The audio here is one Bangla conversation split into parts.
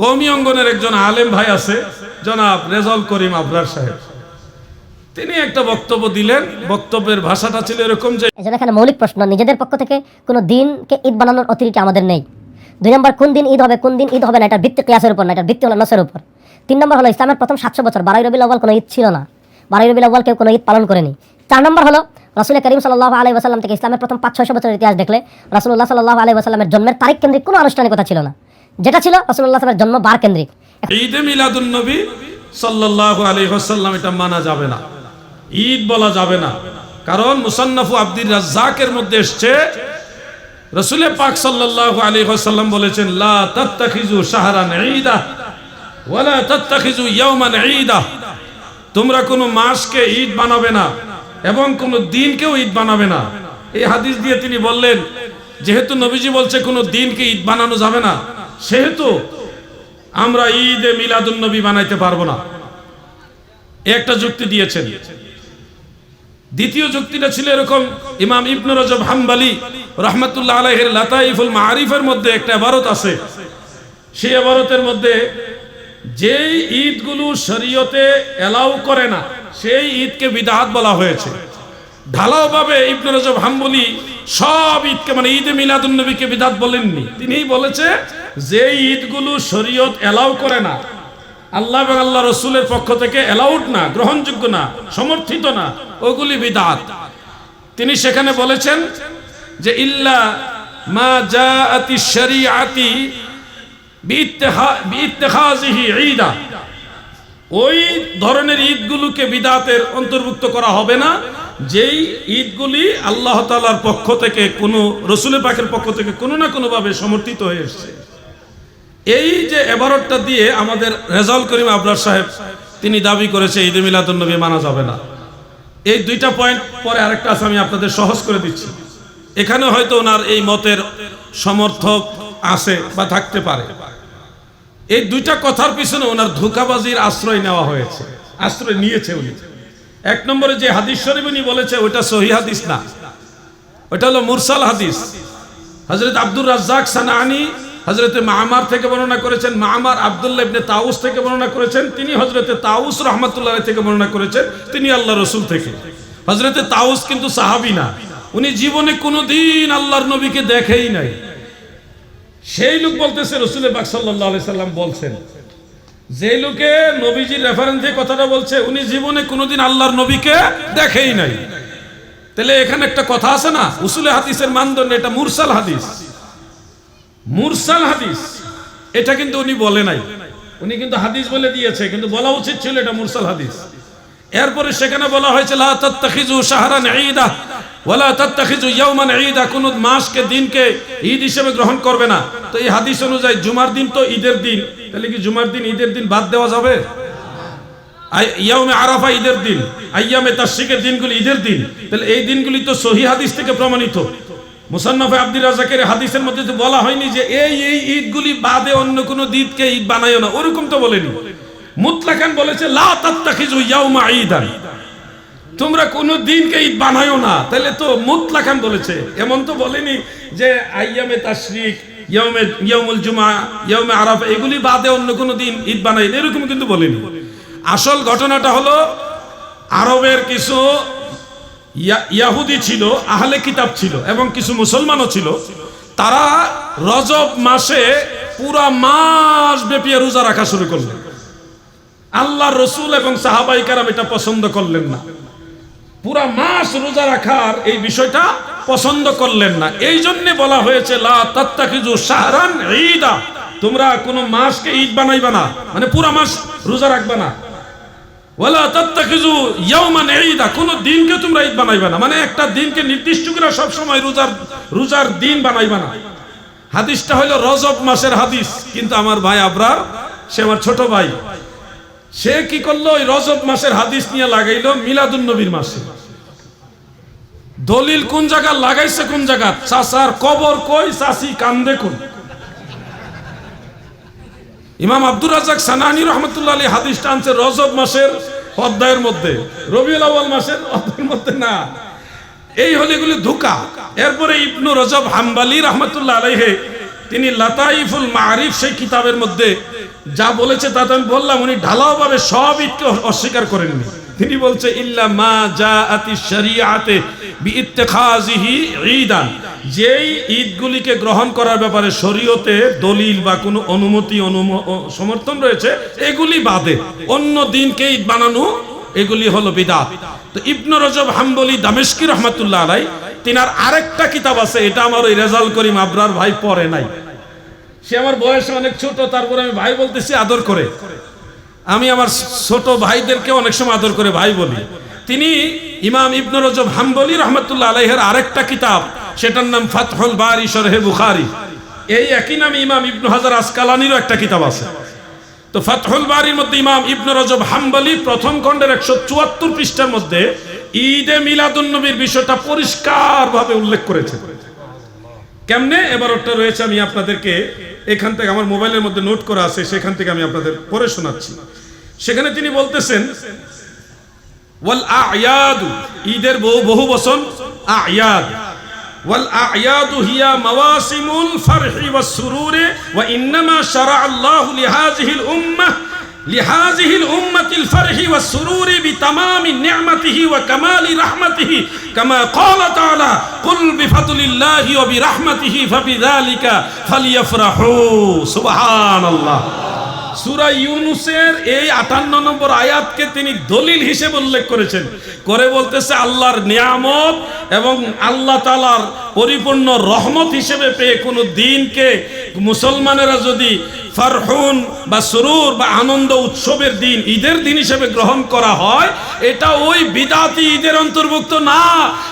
কৌমি অঙ্গনের একজন আলেম ভাই আছে, জনাব রেজাল করিম আবরার সাহেব। তিনি একটা বক্তব্য দিলেন, বক্তব্যের ভাষাটা ছিল এরকম যে এখানে মৌলিক প্রশ্ন, নিজেদের পক্ষ থেকে কোনো দিনকে ঈদ বানানোর অথরিটি আমাদের নেই। দুই নম্বর, কোন দিন ঈদ হবে, কোন দিন ঈদ হবে না এটার ভিত্তি ক্লাসের উপর না এটার ভিত্তি হলো নসের উপর। তিন নম্বর হলো, ইসলামের প্রথম সাতশো বছর, বারোই রবিল আব্বাল কোনো ঈদ ছিল না। বারোই রবিল আব্বাল কেউ কোনো ঈদ পালন করেনি। চার নম্বর হলো, রাসুল করিম সাল্লাহ আলাই ওসাল্লাম থেকে ইসলামের প্রথম পাঁচ ছয়শো বছরের ইতিহাস দেখলে রাসুল্লাহ সাল্লাহ আলাই ওসাল্লামের জন্মের তারিখ কেন্দ্রিক কোনো আনুষ্ঠানিকতা ছিল না। যেটা ছিল রাসুল্লাহ জন্ম বার কেন্দ্রিক। ঈদে মিলাদুন নবী সাল্লাল্লাহু আলাইহি ওয়াসাল্লাম এটা মানা যাবে না। ঈদ বলা যাবে না। কারণ মুসান্নাফু আব্দুর রাজ্জাকের মধ্যে এসছে, রসুলের পাক সাল্লাল্লাহু আলাইহি ওয়াসাল্লাম বলেছেন, লা তাত্তাখিজু শাহরান ঈদা ওয়ালা তাত্তাখিজু ইয়াওমান ঈদা। তোমরা কোনো মাসকে ঈদ বানাবে না এবং কোনো দিনকেও ঈদ বানাবে না। এই হাদিস দিয়ে তিনি বললেন, যেহেতু নবীজি বলছে কোনো দিনকে ঈদ বানানো যাবে না সেহেতু আমরা ঈদে মিলাদুন নবী বানাইতে পারব না। একটা যুক্তি দিয়েছেন। দ্বিতীয় যুক্তিটা ছিল এরকম, ইমাম ইবনু রজব হাম্বালি রহমতুল্লাহ আলাইহির লাতাইফুল মারিফের মধ্যে একটা এবারত আছে। সেই এবারতের মধ্যে যেই ঈদগুলো শরীয়তে এলাও করে না, সেই ঈদকে বিদাহাত বলা হয়েছে। ঢালাও ভাবে ইবনু রজব হাম্বলি সব ঈদকে মানে ঈদে মিলাদুন নবীকে বিদাত বলেননি। তিনিই বলেছে, যে ঈদগুলো শরীয়ত এলাও করে না, আল্লাহ এবং আল্লাহ রসুলের পক্ষ থেকে এলাউড না, গ্রহণযোগ্য না, সমর্থিত না, ওগুলি বিদাত। তিনি সেখানে বলেছেন যে, ইল্লা মা যা জাআতি শরিয়াতি বিইত্তেখাজিহি ঈদা। ওই ধরনের ঈদগুলোকে বিদাতের অন্তর্ভুক্ত করা হবে না। যেই ঈদগুলি আল্লাহ তালার পক্ষ থেকে কোনো, রসুলের পাখের পক্ষ থেকে কোনো না কোনোভাবে সমর্থিত হয়ে এসছে। এই যে এবারতটা দিয়ে আমাদের রেজাল করিম আবরার সাহেব, তিনি দাবি করেছে, ঈদে মিলাদুল নবী মানা যাবে না। এই দুইটা পয়েন্ট পরে আরেকটা আছে, আমি আপনাদের সহজ করে দিচ্ছি। এখানে হয়তো ওনার এই মতের সমর্থক আছে বা থাকতে পারে। এই দুইটা কথার পিছনে ওনার ধোকাবাজির আশ্রয় নেওয়া হয়েছে। আশ্রয় নিয়েছে উনি। এক নম্বরে যে হাদিস শরীফ উনি বলেছে ওটা সহি হাদিস না। ওটা হলো মুরসাল হাদিস। হজরত আব্দুর রাজ্জাক সানানি হজরতে মামার থেকে বর্ণনা করেছেন, মামার আবদুল্লাহ ইবনে তাউস থেকে বর্ণনা করেছেন, তিনি হজরতে তাউস রহমতুল্লাহ থেকে বর্ণনা করেছেন, তিনি আল্লাহ রসুল থেকে। হজরতে তাউস কিন্তু সাহাবি না। উনি জীবনে কোনোদিন আল্লাহর নবীকে দেখেই নাই। সেই লোক বলতেছে, রসুলের বাক সাল্লাহ সাল্লাম বলছেন যে লোকে নবীজির রেফারেন্স কথাটা বলছে, উনি জীবনে কোনোদিন আল্লাহর নবীকে দেখেই নাই। তাহলে এখানে একটা কথা আছে না, উসুলে হাদিসের মানদণ্ড, এটা মুরসাল হাদিস। মুরসাল হাদিস, এটা কিন্তু উনি বলে নাই। উনি কিন্তু হাদিস বলে দিয়েছে, কিন্তু বলা উচিত ছিল এটা মুরসাল হাদিস। এরপরে সেখানে বলা হয়েছে শাহরান ঈদা ওয়ালা তাত্তাখিজু ইয়াওমান ঈদা কোন মাসকে, দিনকে ঈদ হিসেবে গ্রহণ করবে না। তো এই হাদিস অনুযায়ী জুমার দিন তো ঈদের দিন। তাহলে কি জুমার দিন ঈদের দিন বাদ দেওয়া যাবে? আরাফা ঈদের দিন, আইয়ামে দিনগুলি ঈদের দিন। তাহলে এই দিনগুলি তো সহি হাদিস থেকে প্রমাণিত। মুসান্নাফে আব্দুর রাজাকের হাদিসের মধ্যে বলা হয়নি যে এই এই ঈদগুলি বাদে অন্য কোনো ঈদকে ঈদ বানায়ও না। ওরকম তো বলেনি। মুতলাকান বলেছে, লা তাত্তাখিজু ইয়াউমা ঈদান। তোমরা কোনো দিনকে ঈদ বানায়ও না। তাহলে তো মুতলাকান বলেছে। এমন তো বলেনি যে, আইয়ামে তাশরিক, ইয়াউমে, ইয়াউমুল জুমা ইয়াউমে আরাফা এগুলি বাদে অন্য কোনো দিন ঈদ বানাই এরকম কিন্তু বলেনি। আসল ঘটনাটা হলো, আরবের কিছু ইয়াহুদি ছিল, আহলে কিতাব ছিল এবং কিছু মুসলমানও ছিল। তারা রজব মাসে পুরা মাস ব্যাপী রোজা রাখা শুরু করলেন আল্লাহ রসুল এবং সাহাবাই কারাম এটা পছন্দ করলেন না। পুরা মাস রোজা রাখার এই বিষয়টা পছন্দ করলেন না। এই জন্য বলা হয়েছে, লা তোমরা কোনো মাসকে ঈদ বানাইবা না। মানে পুরা মাস রোজা রাখবা না। দিনকে তোমরা ঈদ বানাইবা না। মানে একটা দিনকে নির্দিষ্ট রোজার রোজার দিন না। হাদিসটা হলো রজব হাদিস। কিন্তু আমার ভাই সে আমার ছোট ভাই। সে কি করল? ওই রজব মাসের হাদিস নিয়ে লাগাইলো, মিলাদুন নবীর মাসে। দলিল কোন জায়গা লাগাইছে কোন জায়গা? চাচার কবর কই? কান্দে কোন? ইমাম আব্দুর রাজাক সানানি রহমতুল্লাহ আলী হাদিসটা আনছে রজব মাসের অধ্যায়ের মধ্যে। রবিউল আউয়াল মাসের অধ্যায়ের মধ্যে না। এই হলে এগুলি ধোকা। এরপরে ইবনু রজব হাম্বালি রহমতুল্লাহ আলাইহে, তিনি লাতাইফুল মারিফ সেই কিতাবের মধ্যে যা বলেছে তা তো আমি বললাম, উনি ঢালাওভাবে সব ঈদকে অস্বীকার করেননি। তিনি বলছে, ইল্লা মা যা আতি শরিয়াতে ঈদান। যেই ঈদগুলিকে গ্রহণ করার ব্যাপারে শরীয়তে দলিল বা কোনো অনুমতি, অনুম সমর্থন রয়েছে, এগুলি বাদে। অন্য দিনকে ঈদ বানানো, এগুলি হলো বিদাত। তো ইবনু রজব হাম্বলি, দামেশকি রহমাতুল্লাহ আলাই তিনার আরেকটা কিতাব আছে, এটা আমার ওই রেজাল করিম আবরার ভাই পড়ে নাই। সে আমার বয়সে অনেক ছোট, তারপরে আমি ভাই বলতেছি, আদর করে। আমি আমার ছোট ভাইদেরকে অনেক সময় আদর করে ভাই বলি। তিনি ইমাম ইবনু রজব হাম্বলি রহমতুল্লাহ আলাইহের আরেকটা কিতাব, সেটার নাম ফাতহুল বারি শরহে বুখারি। এই একই নামে ইমাম ইবনু হাজার আসকালানিরও একটা কিতাব আছে। তো ফাতহুল বারির মধ্যে ইমাম ইবনু রজব হাম্বলি প্রথম খণ্ডের একশো চুয়াত্তর পৃষ্ঠার মধ্যে ঈদে মিলাদুন নবীর বিষয়টা পরিষ্কারভাবে উল্লেখ করেছে কেমনে? এবার ওটা রয়েছে আমি আপনাদেরকে এখান থেকে আমার মোবাইলের মধ্যে নোট করা আছে, সেখান থেকে আমি আপনাদের পড়ে শোনাচ্ছি। সেখানে তিনি বলতেছেন, ওয়াল ঈদের বহু বহু বচন, আয়াদ। ওয়াল আয়াদু হিয়া মাওয়াসিমুল ফারহি ওয়াস সুরুরি, ওয়া ইন্নামা শারা আল্লাহু লিহাযিহিল উম্মাহ। لهذه الأمة الفرح والسرور بتمام نعمته وكمال رحمته كما قال تعالى قل بفضل الله وبرحمته فبذلك فليفرحوا سبحان الله সুরা ইউনুসের এই আটান্ন নম্বর আয়াতকে তিনি দলিল হিসেবে উল্লেখ করেছেন করে বলতেছে আল্লাহর নিয়ামত এবং আল্লাহ তালার পরিপূর্ণ রহমত হিসেবে পেয়ে কোনো দিনকে মুসলমানেরা যদি ফারহুন বা সুরুর বা আনন্দ উৎসবের দিন, ঈদের দিন হিসেবে গ্রহণ করা হয়, এটা ওই বিদাতি ঈদের অন্তর্ভুক্ত না।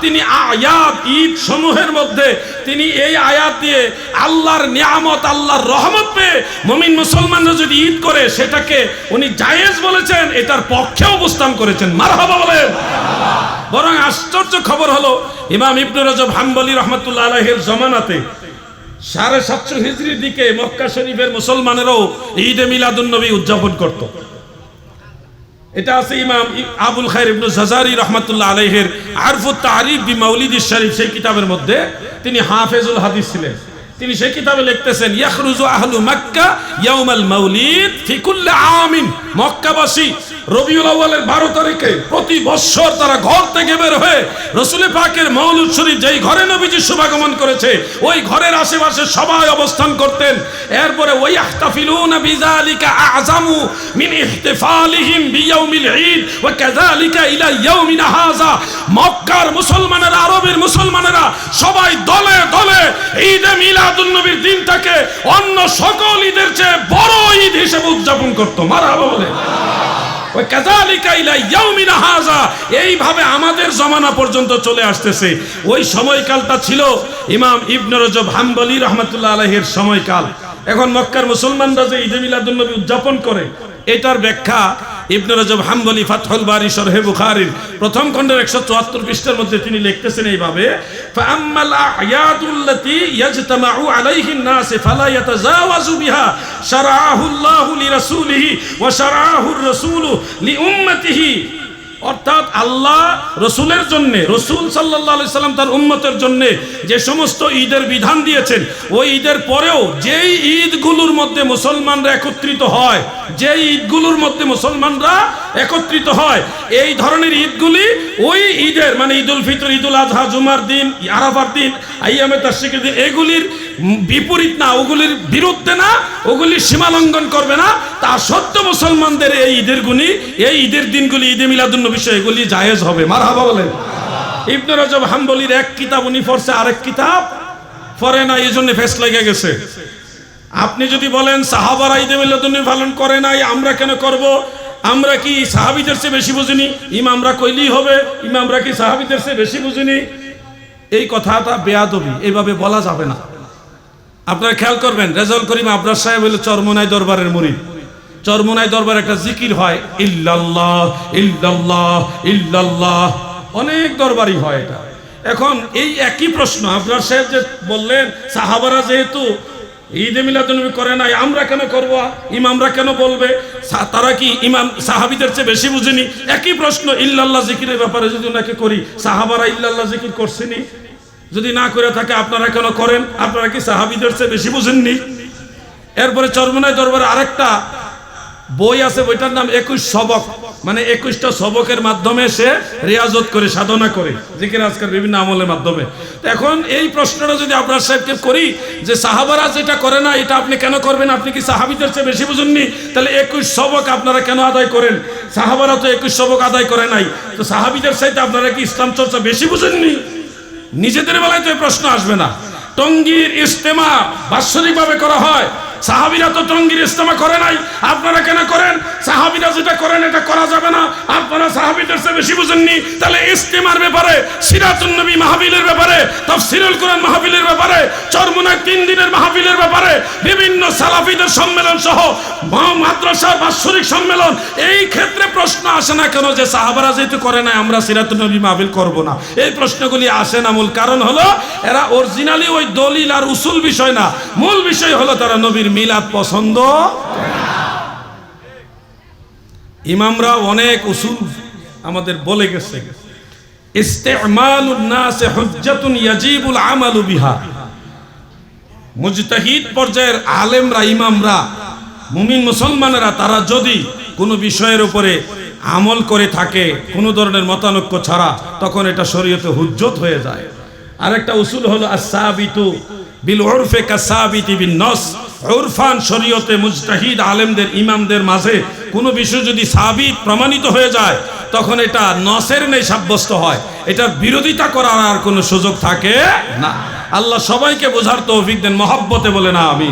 তিনি আয়াত, ঈদ সমূহের মধ্যে তিনি এই আয়াত দিয়ে আল্লাহর নিয়ামত, আল্লাহর রহমত পেয়ে মমিন মুসলমানরা যদি ঈদ করে, সেটাকে উনি জায়েজ বলেছেন, এটার পক্ষে অবস্থান করেছেন। মারহাবা বলেন। বরং আশ্চর্য খবর হলো, ইমাম ইবনু রজব হাম্বলি রহমতুল্লাহ আলহের জমানাতে সাড়ে সাতশো হিজড়ির দিকে মক্কা শরীফের মুসলমানেরাও ঈদে মিলাদুন নবী উদযাপন করত। এটা আছে ইমাম আবুল খাইর ইবনু জাজারি রহমতুল্লাহ আলাইহের আরফুত তারিফ বি মাউলিদি শরীফ, সেই কিতাবের মধ্যে তিনি হাফেজুল হাদিস ছিলেন। তিনি সেই কিতাবে লিখতেছেন, ইয়াখরুজু আহলু মক্কা ইয়াউমাল মাউলিদ ফি কুল্লি আমিন। মক্কাবাসী রবিউল আউয়ালের 12 তারিখে প্রতি বছর তারা ঘর থেকে বের হয়ে রসুল পাকের মৌলুদ শরীফ যেই ঘরে নবীজি শুভাগমন করেছে, ওই ঘরের আশেপাশে সবাই অবস্থান করতেন। এরপরে ওই আহতাফিলুনা বিযালিকা আযামু মিন ইহতিফালিহিম বিয়াউমিল ঈদ ওয়া কাযালিকা ইলা ইয়াউমিনা হাযা। মক্কার মুসলমানেরা, আরবের মুসলমানেরা সবাই দলে দলে ঈদে মিলাদুন নবীর দিনটাকে অন্য সকল ঈদের চেয়ে বড় ঈদ হিসেবে উদযাপন করত। মারহাবা বলে ওই কাযালিকা ইলা হাযা। এইভাবে আমাদের জমানা পর্যন্ত চলে আসতেছে। ওই সময়কালটা ছিল ইমাম ইবনে রজব হাম্বলি রহমাতুল্লাহ আলাইহির সময়কাল। এখন মক্কার মুসলমানরা যে ঈদে মিলাদুন্নবী উদযাপন করে, এটার ব্যাখ্যা ইবনে রজব হাম্বলি ফাতহুল বারি শরহে বুখারীর প্রথম খণ্ডের 174 পৃষ্ঠার মধ্যে তিনি লিখতেছেন এইভাবে ফাআম্মাল আয়াদুল্লাতি ইয়াজতামাউ আলাইহি الناس فلا يتجاوز بها شرعه الله لرسوله وشرعه الرسول لأمته অর্থাৎ আল্লাহ রসুলের জন্য, রসুল সাল্লাহ সাল্লাম তার উম্মতের জন্য যে সমস্ত ঈদের বিধান দিয়েছেন, ওই ঈদের পরেও যেই ঈদগুলোর মধ্যে মুসলমানরা একত্রিত হয় যে ঈদগুলোর মধ্যে মুসলমানরা একত্রিত হয়, এই ধরনের ঈদগুলি ওই ঈদের মানে ঈদুল ফিতর, ঈদুল আজহা, জুমার দিন, আরাফার দিন, আইয়ামে তাশরিকের দিন, এগুলির বিপরীত না, ওগুলির বিরুদ্ধে না ওগুলির সীমা লঙ্ঘন করবে না। তা সত্য মুসলমানদের এই ঈদের গুণী, এই ঈদের দিনগুলি ঈদে মিলাদুন্ন বিষয় এগুলি জায়েজ হবে। মারহাবা বলেন। ইবনে রজব হাম্বলির এক কিতাব, উনি পড়ছে আরেক কিতাব। পড়ে না এই জন্য ফেস লেগে গেছে। আপনি যদি বলেন, সাহাবারা ঈদে মিলাদুন্নবী পালন করে নাই, আমরা কেন করব? আমরা কি সাহাবিদের চেয়ে বেশি বুঝিনি? ইমামরা কইলেই হবে, ইমামরা কি সাহাবিদের চেয়ে বেশি বুঝিনি? এই কথাটা বেয়াদবি এইভাবে বলা যাবে না। আপনারা খেয়াল করবেন রেজাল করিম আবরার সাহেব হলো চরমনাই দরবারের মুরিদ চরমনাই দরবার একটা জিকির হয়, ইল্লাল্লাহ ইল্লাল্লাহ ইল্লাল্লাহ। অনেক দরবারই হয় এটা। এখন এই একই প্রশ্ন, আবরার সাহেব যে বললেন, সাহাবারা যেহেতু ঈদে মিলাদুনবী করে নাই, আমরা কেন করব? ইমামরা কেন বলবে? তারা কি ইমাম, সাহাবিদের চেয়ে বেশি বুঝেনি? একই প্রশ্ন, ইল্লাল্লাহ জিকিরের ব্যাপারে যদি ওনাকে করি, সাহাবারা ইল্লাল্লাহ জিকির করছেনি যদি না করে থাকে, আপনারা কেন করেন? আপনারা কি সাহাবিদের চেয়ে বেশি বুঝেননি? এরপরে চরমনায় দরবারে আরেকটা বই আছে, বইটার নাম একুশ সবক। মানে একুশটা সবকের মাধ্যমে সে রেয়াজত করে, সাধনা করে। জিকির আজকাল বিভিন্ন আমলের মাধ্যমে। এখন এই প্রশ্নটা যদি আপনার সাহেবকে করি, যে সাহাবারা যেটা করে না, এটা আপনি কেন করবেন? আপনি কি সাহাবিদের চেয়ে বেশি বুঝুননি? তাহলে একুশ সবক আপনারা কেন আদায় করেন? সাহাবারা তো একুশ সবক আদায় করে নাই। তো সাহাবিদের সাথে আপনারা কি ইসলাম চর্চা বেশি বুঝেননি? নিজেদের বেলায় তো প্রশ্ন আসবে না। টঙ্গীর ইজতেমা বাৎসরিকভাবে করা হয়। সাহাবিরা তো টঙ্গীর ইস্তেমা করে নাই। আপনারা কেন করেন? সাহাবিরা যেটা করেন, এটা করা যাবে না। আপনারা সাহাবিদের চেয়ে বেশি বুঝেননি। তাহলে ইস্তেমার ব্যাপারে, সিরাতুন নবী মাহফিলের ব্যাপারে, তাফসিরুল কোরআন মাহফিলের ব্যাপারে চরমুনায় তিন দিনের মাহফিলের ব্যাপারে, বিভিন্ন সালাফিদের সম্মেলন সহ মাদ্রাসার বাৎসরিক সম্মেলন, এই ক্ষেত্রে প্রশ্ন আসে না কেন যে সাহাবারা যেহেতু করে নাই, আমরা সিরাতুন নবী মাহফিল করব না? এই প্রশ্নগুলি আসে না। মূল কারণ হলো, এরা অরিজিনালি ওই দলিল আর উসুল বিষয় না। মূল বিষয় হলো তারা নবীর মিলাদ পছন্দ? ইমামরা অনেক উসুল আমাদের বলে গেছে। তারা যদি কোনো বিষয়ের উপরে আমল করে থাকে, কোনো ধরনের মতানৈক্য ছাড়া, তখন এটা শরীয়তে হুজ্জত হয়ে যায়। আরেকটা উসুল হলো বিল বিন নস। উরফান শরীয়তে মুজতাহিদ আলেমদের, ইমামদের মাঝে কোনো বিষয় যদি সাবিত, প্রমাণিত হয়ে যায়, তখন এটা নসের নেই সাব্যস্ত হয়। এটার বিরোধিতা করার আর কোনো সুযোগ থাকে না। আল্লাহ সবাইকে বোঝার তৌফিক দেন, মহাব্বতে বলে না আমি